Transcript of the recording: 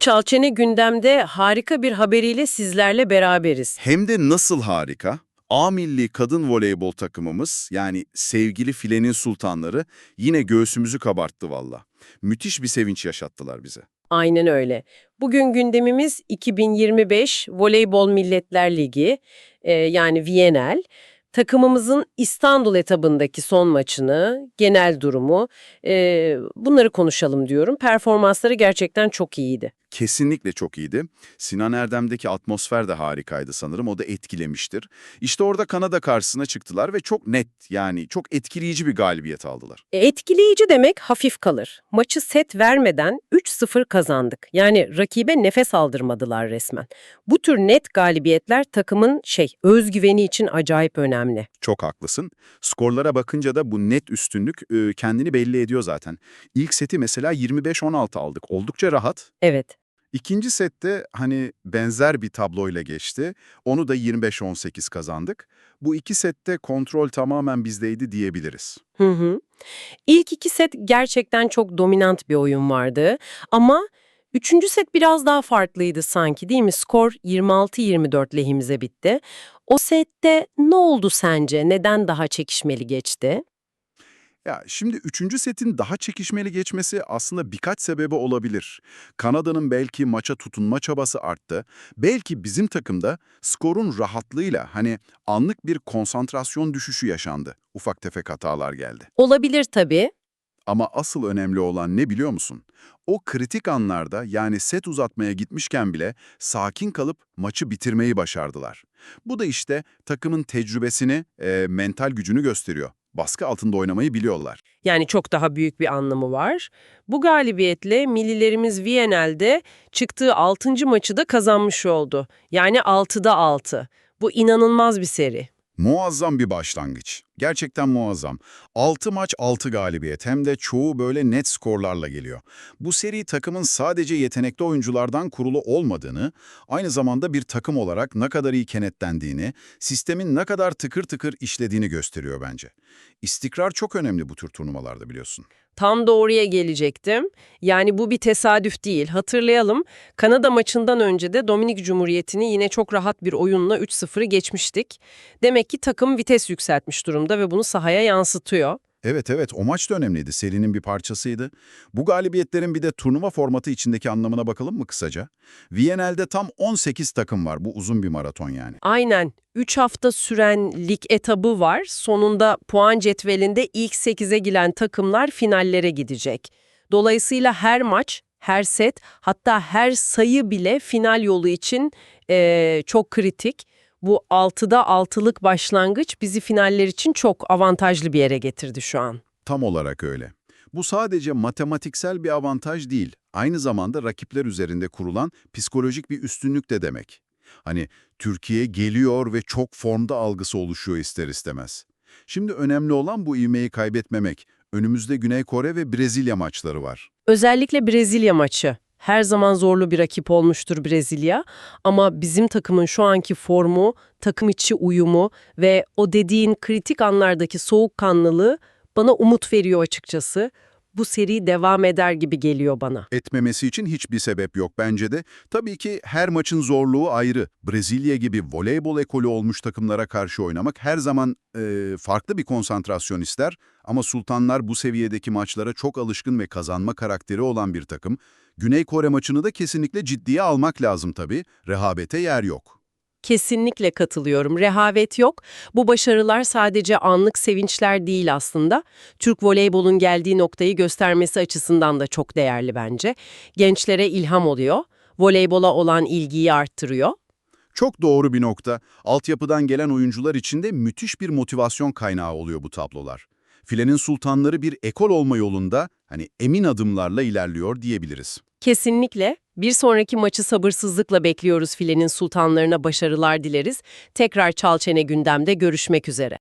Çalçene gündemde harika bir haberiyle sizlerle beraberiz. Hem de nasıl harika. A milli kadın voleybol takımımız yani sevgili filenin sultanları yine göğsümüzü kabarttı valla. Müthiş bir sevinç yaşattılar bize. Aynen öyle. Bugün gündemimiz 2025 Voleybol Milletler Ligi e, yani VNL. Takımımızın İstanbul etabındaki son maçını, genel durumu e, bunları konuşalım diyorum. Performansları gerçekten çok iyiydi. Kesinlikle çok iyiydi. Sinan Erdem'deki atmosfer de harikaydı sanırım. O da etkilemiştir. İşte orada Kanada karşısına çıktılar ve çok net yani çok etkileyici bir galibiyet aldılar. E, Etkileyici demek hafif kalır. Maçı set vermeden 3-0 kazandık. Yani rakibe nefes aldırmadılar resmen. Bu tür net galibiyetler takımın şey özgüveni için acayip önemli. Çok haklısın. Skorlara bakınca da bu net üstünlük e, kendini belli ediyor zaten. İlk seti mesela 25-16 aldık. Oldukça rahat. Evet. İkinci sette hani benzer bir tabloyla geçti. Onu da 25-18 kazandık. Bu iki sette kontrol tamamen bizdeydi diyebiliriz. Hı hı. İlk iki set gerçekten çok dominant bir oyun vardı. Ama üçüncü set biraz daha farklıydı sanki değil mi? Skor 26-24 lehimize bitti. O sette ne oldu sence? Neden daha çekişmeli geçti? Ya şimdi üçüncü setin daha çekişmeli geçmesi aslında birkaç sebebi olabilir. Kanada'nın belki maça tutunma çabası arttı. Belki bizim takımda skorun rahatlığıyla hani anlık bir konsantrasyon düşüşü yaşandı. Ufak tefek hatalar geldi. Olabilir tabii. Ama asıl önemli olan ne biliyor musun? O kritik anlarda yani set uzatmaya gitmişken bile sakin kalıp maçı bitirmeyi başardılar. Bu da işte takımın tecrübesini, e, mental gücünü gösteriyor. Baskı altında oynamayı biliyorlar. Yani çok daha büyük bir anlamı var. Bu galibiyetle millilerimiz VNL'de çıktığı 6. maçı da kazanmış oldu. Yani 6'da 6. Bu inanılmaz bir seri. Muazzam bir başlangıç. Gerçekten muazzam. 6 maç 6 galibiyet hem de çoğu böyle net skorlarla geliyor. Bu seri takımın sadece yetenekli oyunculardan kurulu olmadığını, aynı zamanda bir takım olarak ne kadar iyi kenetlendiğini, sistemin ne kadar tıkır tıkır işlediğini gösteriyor bence. İstikrar çok önemli bu tür turnuvalarda biliyorsun. Tam da oraya gelecektim. Yani bu bir tesadüf değil. Hatırlayalım, Kanada maçından önce de Dominik Cumhuriyeti'ni yine çok rahat bir oyunla 3-0'ı geçmiştik. Demek ki takım vites yükseltmiş durumda ve bunu sahaya yansıtıyor. Evet evet o maç da önemliydi. Serinin bir parçasıydı. Bu galibiyetlerin bir de turnuva formatı içindeki anlamına bakalım mı kısaca? VNL'de tam 18 takım var. Bu uzun bir maraton yani. Aynen. 3 hafta süren lig etabı var. Sonunda puan cetvelinde ilk 8'e giren takımlar finallere gidecek. Dolayısıyla her maç, her set, hatta her sayı bile final yolu için eee, çok kritik. Bu 6'da 6'lık başlangıç bizi finaller için çok avantajlı bir yere getirdi şu an. Tam olarak öyle. Bu sadece matematiksel bir avantaj değil, aynı zamanda rakipler üzerinde kurulan psikolojik bir üstünlük de demek. Hani Türkiye geliyor ve çok formda algısı oluşuyor ister istemez. Şimdi önemli olan bu ivmeyi kaybetmemek. Önümüzde Güney Kore ve Brezilya maçları var. Özellikle Brezilya maçı. Her zaman zorlu bir rakip olmuştur Brezilya ama bizim takımın şu anki formu, takım içi uyumu ve o dediğin kritik anlardaki soğukkanlılığı bana umut veriyor açıkçası. Bu seri devam eder gibi geliyor bana. Etmemesi için hiçbir sebep yok bence de. Tabii ki her maçın zorluğu ayrı. Brezilya gibi voleybol ekolü olmuş takımlara karşı oynamak her zaman e, farklı bir konsantrasyon ister. Ama Sultanlar bu seviyedeki maçlara çok alışkın ve kazanma karakteri olan bir takım. Güney Kore maçını da kesinlikle ciddiye almak lazım tabii. Rehabete yer yok. Kesinlikle katılıyorum. Rehavet yok. Bu başarılar sadece anlık sevinçler değil aslında. Türk voleybolun geldiği noktayı göstermesi açısından da çok değerli bence. Gençlere ilham oluyor. Voleybola olan ilgiyi arttırıyor. Çok doğru bir nokta. Altyapıdan gelen oyuncular için de müthiş bir motivasyon kaynağı oluyor bu tablolar. Filenin sultanları bir ekol olma yolunda hani emin adımlarla ilerliyor diyebiliriz. Kesinlikle. Bir sonraki maçı sabırsızlıkla bekliyoruz filenin sultanlarına başarılar dileriz. Tekrar Çalçene gündemde görüşmek üzere.